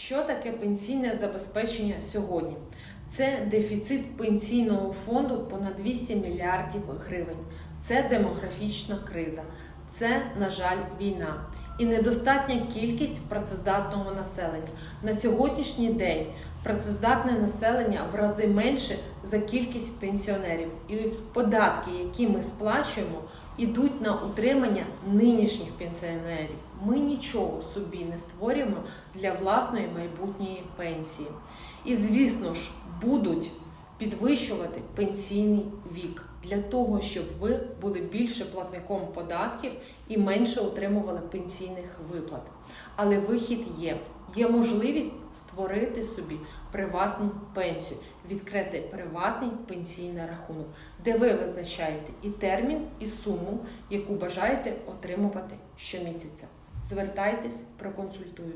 Що таке пенсійне забезпечення сьогодні? Це дефіцит пенсійного фонду понад 200 мільярдів гривень. Це демографічна криза, це, на жаль, війна і недостатня кількість працездатного населення. На сьогоднішній день працездатне населення в рази менше за кількість пенсіонерів. І податки, які ми сплачуємо, ідуть на утримання нинішніх пенсіонерів. Ми нічого собі не створюємо для власної майбутньої пенсії. І, звісно ж, будуть підвищувати пенсійний вік для того, щоб ви були більше платником податків і менше отримували пенсійних виплат. Але вихід є. Є можливість створити собі приватну пенсію, відкрити приватний пенсійний рахунок, де ви визначаєте і термін, і суму, яку бажаєте отримувати щомісяця. Звертайтесь, проконсультую.